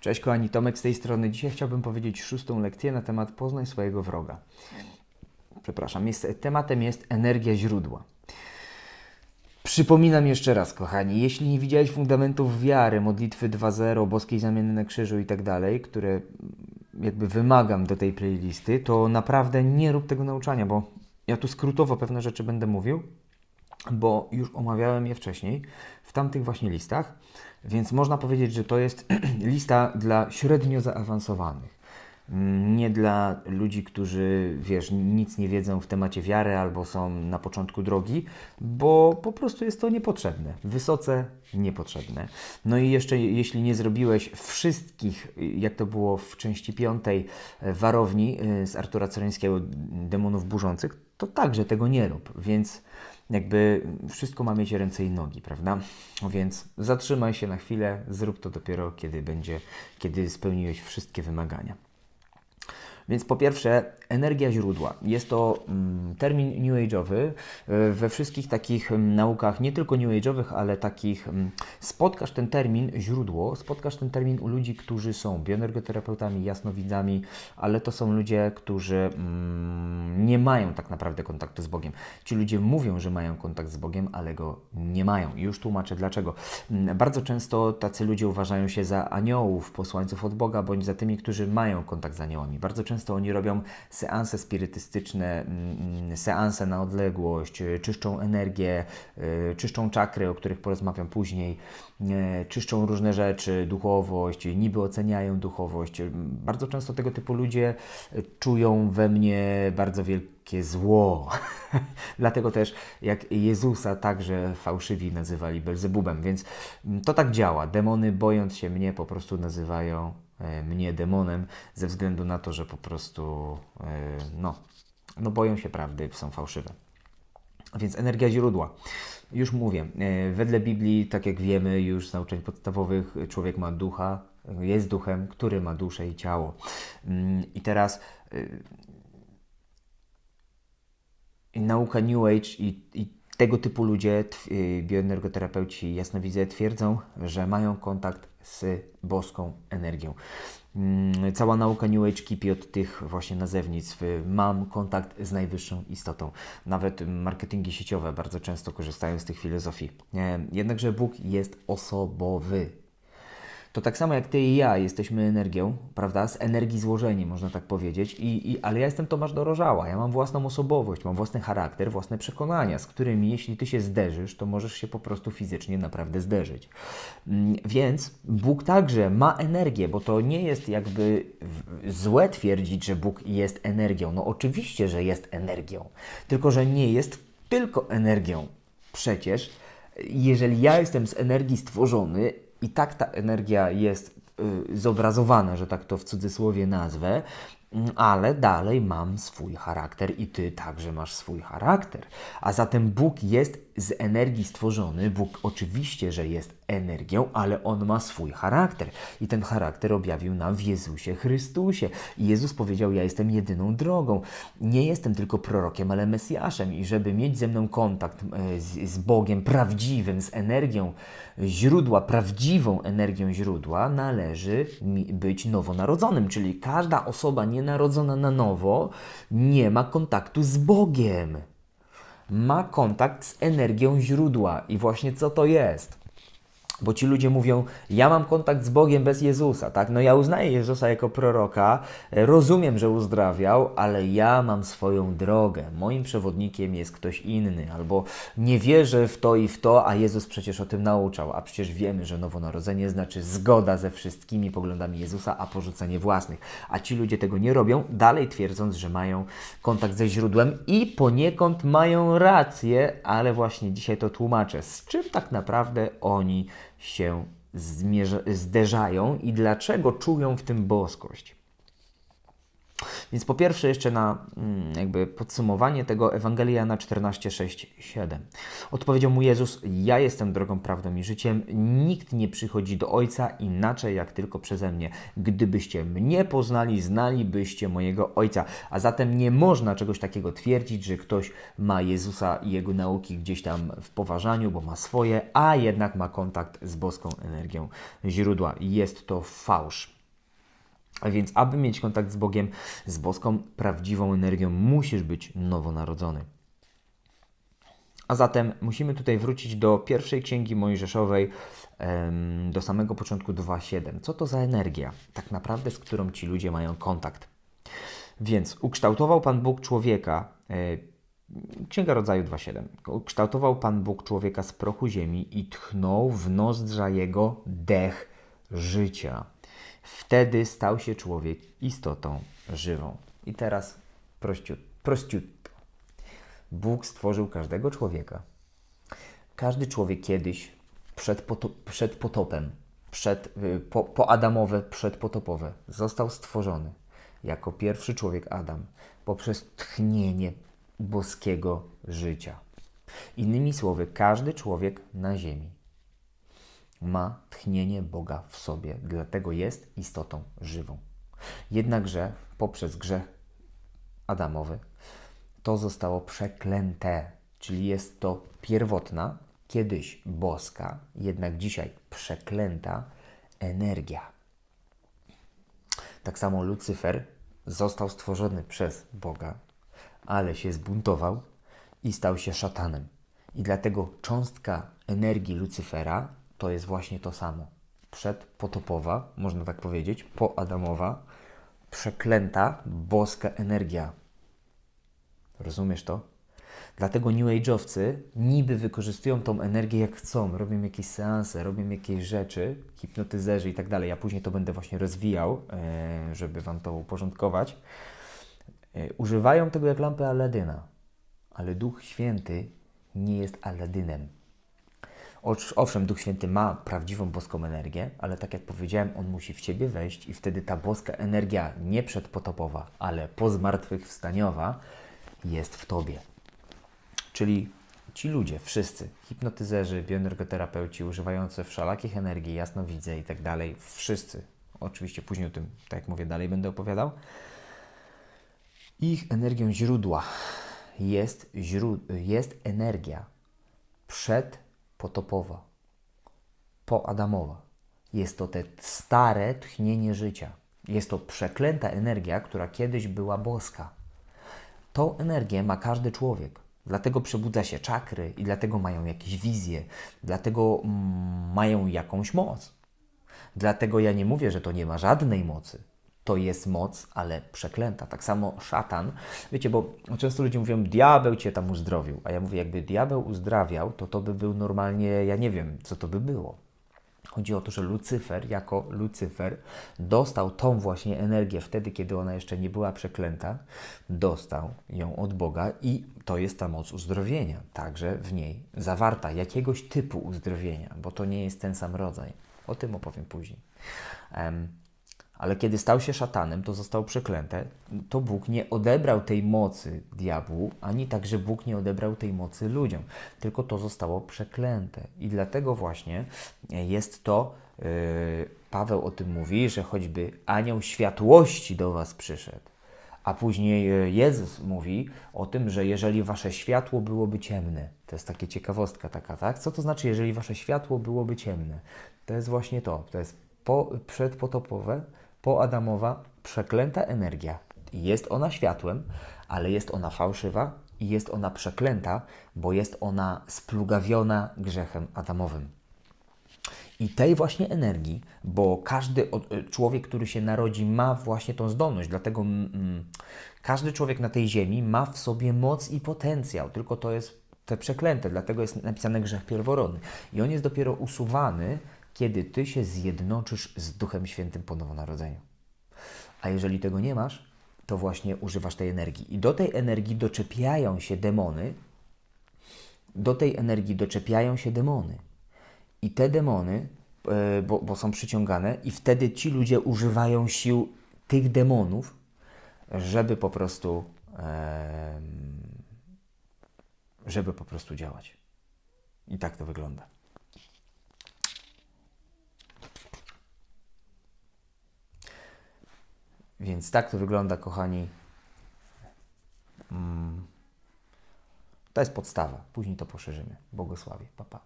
Cześć kochani, Tomek z tej strony. Dzisiaj chciałbym powiedzieć szóstą lekcję na temat poznaj swojego wroga. Przepraszam, jest, tematem jest energia źródła. Przypominam jeszcze raz, kochani, jeśli nie widziałeś fundamentów wiary, modlitwy 2.0, boskiej zamiany na krzyżu i tak dalej, które jakby wymagam do tej playlisty, to naprawdę nie rób tego nauczania, bo ja tu skrótowo pewne rzeczy będę mówił, bo już omawiałem je wcześniej w tamtych właśnie listach, więc można powiedzieć, że to jest lista dla średnio zaawansowanych. Nie dla ludzi, którzy, wiesz, nic nie wiedzą w temacie wiary albo są na początku drogi, bo po prostu jest to niepotrzebne, wysoce niepotrzebne. No i jeszcze, jeśli nie zrobiłeś wszystkich, jak to było w części piątej warowni e, z Artura Cereńskiego, Demonów Burzących, to także tego nie rób, więc jakby wszystko ma mieć ręce i nogi, prawda? Więc zatrzymaj się na chwilę, zrób to dopiero kiedy będzie, kiedy spełniłeś wszystkie wymagania. Więc po pierwsze, energia źródła. Jest to mm, termin new age'owy. Y, We wszystkich takich mm, naukach, nie tylko new age'owych, ale takich, mm, spotkasz ten termin źródło, spotkasz ten termin u ludzi, którzy są bioenergoterapeutami, jasnowidzami, ale to są ludzie, którzy nie mają tak naprawdę kontaktu z Bogiem. Ci ludzie mówią, że mają kontakt z Bogiem, ale go nie mają. Już tłumaczę dlaczego. Bardzo często tacy ludzie uważają się za aniołów, posłańców od Boga, bądź za tymi, którzy mają kontakt z aniołami. Bardzo często oni robią seanse spirytystyczne, mm, seanse na odległość, y, czyszczą energię, y, czyszczą czakry, o których porozmawiam później, y, czyszczą różne rzeczy, duchowość, niby oceniają duchowość. Bardzo często tego typu ludzie czują we mnie bardzo wielkie zło. Dlatego też jak Jezusa także fałszywi nazywali Belzebubem, więc mm, to tak działa. Demony bojąc się mnie po prostu nazywają e, mnie demonem ze względu na to, że po prostu e, no, no boją się prawdy, są fałszywe. Więc energia źródła. Już mówię, e, wedle Biblii, tak jak wiemy już z nauczeń podstawowych, człowiek ma ducha, e, jest duchem, który ma duszę i ciało. Mm, I teraz e, nauka New Age i, i tego typu ludzie, bioenergoterapeuci, jasnowidze, twierdzą, że mają kontakt z boską energią. Mm, Cała nauka New Age kipi od tych właśnie nazewnictw. Y, Mam kontakt z najwyższą istotą. Nawet marketingi sieciowe bardzo często korzystają z tych filozofii. E, Jednakże Bóg jest osobowy. To tak samo jak ty i ja jesteśmy energią, prawda? Z energii złożeni, można tak powiedzieć. I, i, ale ja jestem Tomasz Dorożała. Ja mam własną osobowość, mam własny charakter, własne przekonania, z którymi jeśli ty się zderzysz, to możesz się po prostu fizycznie naprawdę zderzyć. Mm, Więc Bóg także ma energię, bo to nie jest jakby złe twierdzić, że Bóg jest energią. No oczywiście, że jest energią, tylko że nie jest tylko energią. Przecież jeżeli ja jestem z energii stworzony i tak ta energia jest y, zobrazowana, że tak to w cudzysłowie nazwę, ale dalej mam swój charakter i ty także masz swój charakter. A zatem Bóg jest z energii stworzony. Bóg oczywiście, że jest energią, ale on ma swój charakter. I ten charakter objawił nam w Jezusie Chrystusie. I Jezus powiedział: Ja jestem jedyną drogą. Nie jestem tylko prorokiem, ale Mesjaszem. I żeby mieć ze mną kontakt e, z, z Bogiem prawdziwym, z energią źródła, prawdziwą energią źródła, należy być nowonarodzonym. Czyli każda osoba nienarodzona na nowo nie ma kontaktu z Bogiem ma kontakt z energią źródła. I właśnie co to jest? Bo ci ludzie mówią, ja mam kontakt z Bogiem bez Jezusa, tak? No ja uznaję Jezusa jako proroka, e, rozumiem, że uzdrawiał, ale ja mam swoją drogę. Moim przewodnikiem jest ktoś inny, albo nie wierzę w to i w to, a Jezus przecież o tym nauczał. A przecież wiemy, że nowonarodzenie znaczy zgoda ze wszystkimi poglądami Jezusa, a porzucenie własnych. A ci ludzie tego nie robią, dalej twierdząc, że mają kontakt ze źródłem i poniekąd mają rację, ale właśnie dzisiaj to tłumaczę, z czym tak naprawdę oni się zderzają i dlaczego czują w tym boskość. Więc po pierwsze jeszcze na mm, jakby podsumowanie tego Ewangelia na 14, 6, 7. Odpowiedział mu Jezus, ja jestem drogą, prawdą i życiem. Nikt nie przychodzi do Ojca inaczej jak tylko przeze mnie. Gdybyście mnie poznali, znalibyście mojego Ojca. A zatem nie można czegoś takiego twierdzić, że ktoś ma Jezusa i jego nauki gdzieś tam w poważaniu, bo ma swoje, a jednak ma kontakt z boską energią źródła. Jest to fałsz. A więc, aby mieć kontakt z Bogiem, z boską, prawdziwą energią, musisz być nowonarodzony. A zatem musimy tutaj wrócić do pierwszej księgi Mojżeszowej, do samego początku 2.7. Co to za energia, tak naprawdę, z którą ci ludzie mają kontakt? Więc ukształtował Pan Bóg człowieka, e, Księga Rodzaju 2.7. Ukształtował Pan Bóg człowieka z prochu ziemi i tchnął w nozdrza jego dech życia. Wtedy stał się człowiek istotą żywą. I teraz prościut, prościutko. Bóg stworzył każdego człowieka. Każdy człowiek kiedyś przed, poto- przed potopem, przed, y, po, po Adamowe, przedpotopowe, został stworzony jako pierwszy człowiek Adam poprzez tchnienie boskiego życia. Innymi słowy, każdy człowiek na ziemi ma tchnienie Boga w sobie, dlatego jest istotą żywą. Jednakże poprzez grzech Adamowy to zostało przeklęte, czyli jest to pierwotna, kiedyś boska, jednak dzisiaj przeklęta energia. Tak samo Lucyfer został stworzony przez Boga, ale się zbuntował i stał się szatanem. I dlatego cząstka energii Lucyfera to jest właśnie to samo. Przedpotopowa, można tak powiedzieć, poadamowa, przeklęta boska energia. Rozumiesz to? Dlatego New Age'owcy niby wykorzystują tą energię jak chcą, robią jakieś seanse, robią jakieś rzeczy, hipnotyzerzy i tak dalej. Ja później to będę właśnie rozwijał, e, żeby Wam to uporządkować. E, Używają tego jak lampy Aladyna, ale Duch Święty nie jest Aladynem. Owszem, Duch Święty ma prawdziwą boską energię, ale tak jak powiedziałem, on musi w ciebie wejść i wtedy ta boska energia nie przedpotopowa, ale pozmartwychwstaniowa jest w tobie. Czyli ci ludzie, wszyscy, hipnotyzerzy, bioenergoterapeuci, używający wszelakich energii, jasnowidze i tak dalej, wszyscy, oczywiście później o tym, tak jak mówię, dalej będę opowiadał, ich energią źródła jest, źród- jest energia przedpotopowa, poadamowa. Jest to te stare tchnienie życia. Jest to przeklęta energia, która kiedyś była boska. Tą energię ma każdy człowiek. Dlatego przebudza się czakry i dlatego mają jakieś wizje, dlatego mm, mają jakąś moc. Dlatego ja nie mówię, że to nie ma żadnej mocy. To jest moc, ale przeklęta. Tak samo szatan. Wiecie, bo często ludzie mówią, diabeł cię tam uzdrowił. A ja mówię, jakby diabeł uzdrawiał, to to by był normalnie, ja nie wiem, co to by było. Chodzi o to, że Lucyfer, jako Lucyfer, dostał tą właśnie energię wtedy, kiedy ona jeszcze nie była przeklęta, dostał ją od Boga i to jest ta moc uzdrowienia, także w niej zawarta, jakiegoś typu uzdrowienia, bo to nie jest ten sam rodzaj. O tym opowiem później. Ale kiedy stał się szatanem, to został przeklęte, to Bóg nie odebrał tej mocy diabłu, ani także Bóg nie odebrał tej mocy ludziom, tylko to zostało przeklęte. I dlatego właśnie jest to, yy, Paweł o tym mówi, że choćby anioł światłości do Was przyszedł, a później yy, Jezus mówi o tym, że jeżeli Wasze światło byłoby ciemne, to jest takie ciekawostka taka, tak? Co to znaczy, jeżeli Wasze światło byłoby ciemne? To jest właśnie to, to jest po, przedpotopowe, poadamowa, przeklęta energia. Jest ona światłem, ale jest ona fałszywa i jest ona przeklęta, bo jest ona splugawiona grzechem adamowym. I tej właśnie energii, bo każdy y, człowiek, który się narodzi, ma właśnie tą zdolność, dlatego mm, mm, każdy człowiek na tej ziemi ma w sobie moc i potencjał, tylko to jest te przeklęte, dlatego jest napisane grzech pierworodny. I on jest dopiero usuwany, kiedy ty się zjednoczysz z Duchem Świętym po nowonarodzeniu. A jeżeli tego nie masz, to właśnie używasz tej energii. I do tej energii doczepiają się demony, do tej energii doczepiają się demony. I te demony, e, bo, bo są przyciągane, i wtedy ci ludzie używają sił tych demonów, żeby po prostu żeby po prostu działać. I tak to wygląda. Więc tak to wygląda, kochani. Mm. To jest podstawa. Później to poszerzymy. Błogosławię. Pa, pa.